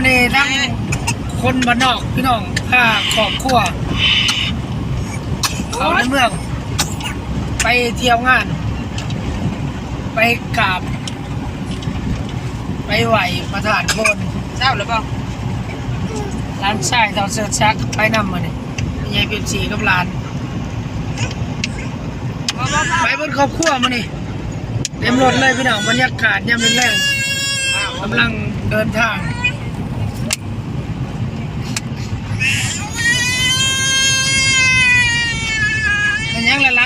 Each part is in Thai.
มันนี่ทั้งคนบ้านนอกพี่น้องข้าครอบครัวเขาในเมือง ไปเที่ยวงาน ไปกราบ ไปไหวประธานโคนเจ้าหรือเปล่าร้านชายตอนเสิร์ชชักไปนำมาเนี่ยยายเปียบสีกับร้าน ไปบนครอบครัวมานี่เต็มรถเลยพี่น้องบรรยากาศยามแรงๆกำลังเดินทาง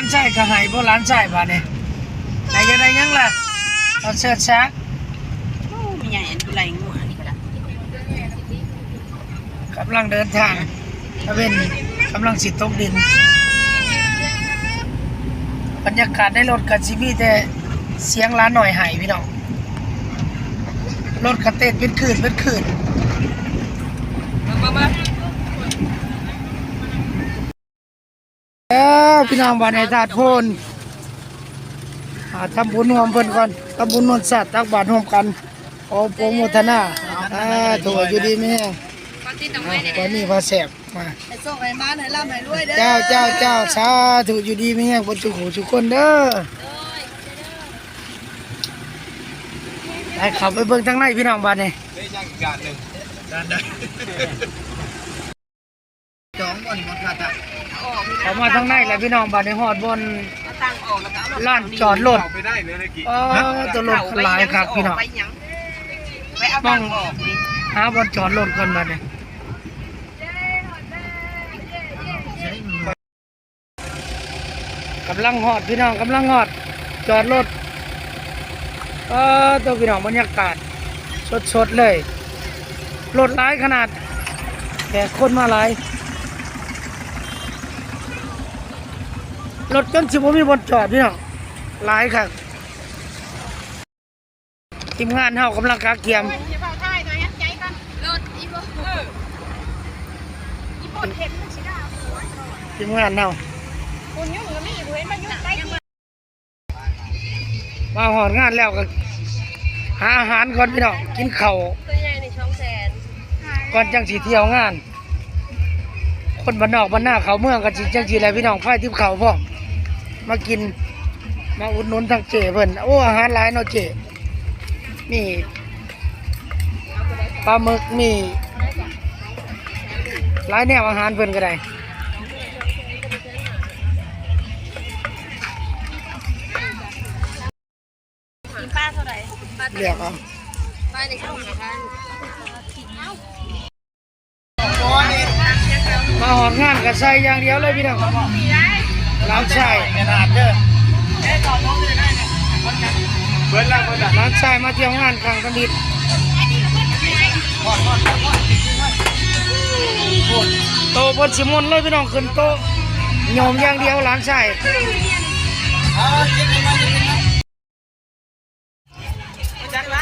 เป็นยังละร้านชายก็ใหายเพราะร้านชายบาดเนี่ยไหนจะได้ยังล่ะตอนเสิร์ชชักมีใหญ่อันไรงัวนี่ก็ได้กำลังเดินทางถ้าเป็นกำลังสิตกดิน บรรยากาศในรถกับซีมีแต่เสียงร้านหน่อยหายพี่น้องรถกระเต้นเป็นคืนเป็นคืน มามามา เออ พี่น้องบ้านในถาดโพนหาทำบุญรวมเพิ่นก่อนทำบุญนนสัตว์ตักบาตรร่วมกันขอโปรโมทนาอ่าตัวอยู่ดีไหมแห้งปฏิตรงไหนเนี่ยวันนี้พาแสบมาให้ส่งให้มาให้ร่ำให้รวยเด้อเจ้าเจ้าเจ้าสาธุอยู่ดีไม่แห้งบนจุกหูทุกคนเด้อได้ขับไปเบิ่งทางในพี่น้องบ้านนี่ได้ยังอีกการหนึ่งด้านใดจองก่อนบ่ค่ะจ้ะ ออกเขามาทางในแหละพี่น้องบ้านในหอดบนเอาตังออกแล้วก็เอาลานจอดรถเข้าไปได้เลยนะกี่เออตัวรถหลายครับพี่น้อง ไปหยังไปเอาตังออกนี่หาบนจอดรถก่อนบ้านนี่กำลังหอดพี่น้องกำลังหอด จอดรถเออตัวพี่น้องบรรยากาศสดๆเลยรถหลายขนาดแต่คนมาหลาย รถจนสิบมีบนจอดพี่น้องหลายครับทีมงานเฮากำลังกาเกียมอย่าเฝ้าท่ายหน่อยฮะใจกันรถอีโบอีโบเห็นมันสิได้หัวทีมงานเฮาคุณยุ่งกับนี่กูเห็นมันยุ่งใกล้ที่มาหอดงานแล้วก็หาอาหารก่อนพี่น้องกินเข้าก่อนจังสีเที่ยวงาน คนบ้านนอกบ้านหน้าเขาเมืองกันสิจังสีอะไรพี่น้องไฟทิพเขาพ่อ มมากิน มาอุดหนุนทางเจเพิ่นโอ้อาหารหลายเนาะเจมีปลาหมึกมีหลายแนวอาหารเพิ่นก็ได้กินป้าเท่าไหร่ป้าเรียกเอาป้าในช่องนะคะมาหอดงานก็ใส่อย่างเดียวเลยพี่น้อง ร้านใส่ขนาดเด้อเบิร์ดแล้วเบิร์ดแล้วร้านใส่มาเที่ยวงานครั้งกันดิดโตบนสิมนเลยพี่น้องขึ้นโตะโยมอย่างเดียวร้านใส่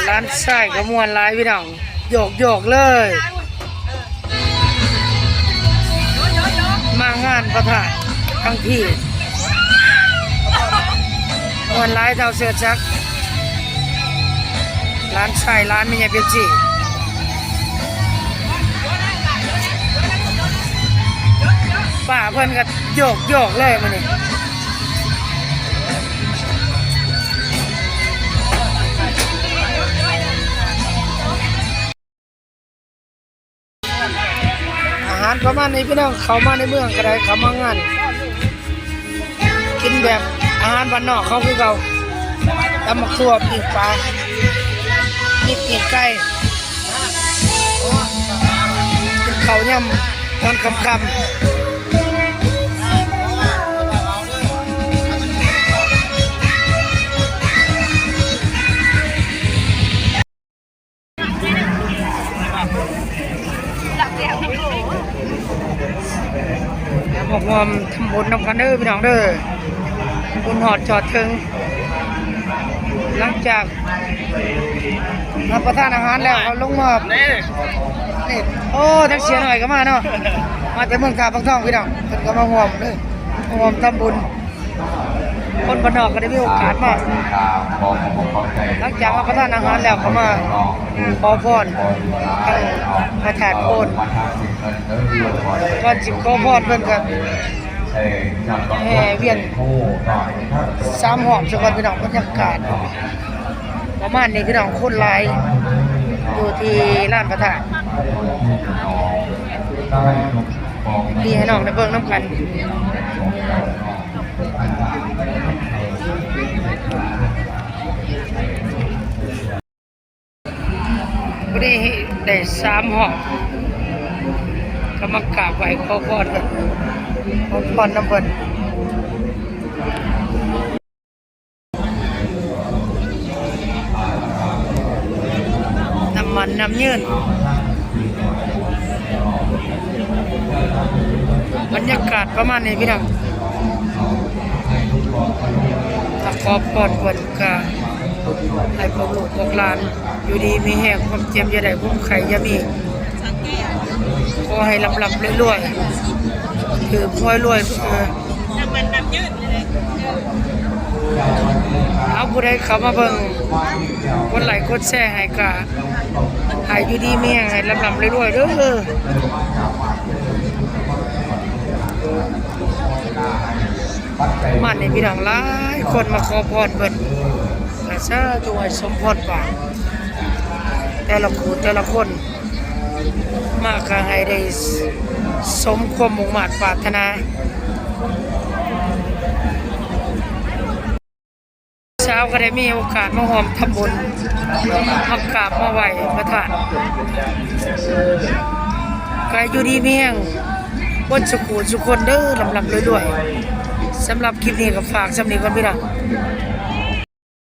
ร้านใส่กระมวลหลายพี่น้องโยกโยกๆเลยมางานประทานทั้งที่ม วนหลายเท่าเสือจัก ร้านชายร้านม่ใช่เปียจีป่าเพิ่อนก็โยกโยกเลยมันนี่อาหารประมาณนี้พี่น้องเขามาในเมืองก็ได้เขามางาน กินแบบ อาหารบ้านนอกเขาคือเขาตำหมักตัวปีกปลามีปีกไก่กินข้าวย่ำตอนคำๆแล้วบอกว่าทำบุญนำกันเด้อพี่น้องเด้อ บุญหอดจอดถึงหลังจากรับประทานอาหารแล้วเขาลงมานี่นี่โอ้แท็กซี่หน่อยก็มาเนาะมาแต่เมืองกาบางทองพี่น้องเพิ่นก็มาห่วมเลยมาห่วมทำบุญ คนบ้านนอกก็ได้มีโอกาสมาหลังจากรับประทานอาหารแล้วเขามาขอพรทางพระธาตุโพนก่อนสิขอพรเพิ่นก็ แห่เวียนสามหอบสกอนพี่น้องบรรยากาศประมาณนี้พี่น้องคนหลายอยู่ที่ลานพระธาตุดีให้น้องได้เบิ่งน้ำกันพอดีได้สามห้องก็มากราบไหว้ขอพรกัน ขอพรน้ำเพิ่นน้ำมันน้ำยืนบรรยากาศประมาณนี้พี่น้องถ้าขอพรเพิ่นก็ให้พวกลูกพวกหลาน อยู่ดีมีแห้งความเจ็บอย่าได้พุ่มไข่อย่ามีขอให้ลำลำรวยๆ ถือหวยรวยเออน้ำมันน้ำยืดเลยเอาผู้ใดเข้ามาเบิ่งกดไลค์กดแชร์ให้กะให้อยู่ดีมีแห้งให้ลำลำรวยๆเด้อมันนี่พี่น้องหลายคนมาขอพรเพิ่นกระซาจวยสมพรปากแต่ละคู่แต่ละคน มากก็ให้ได้สมความมุ่งมั่นปรารถนาเช้าก็ได้มีโอกาสมาหอมทำบุญมากราบมาไหวพระธาตุกายอยู่ดีเมียงบนสุขุสุคนเด้อลำลำรวยๆสำหรับคลิปนี้ก็ฝากสำนีก่อนพี่น้อง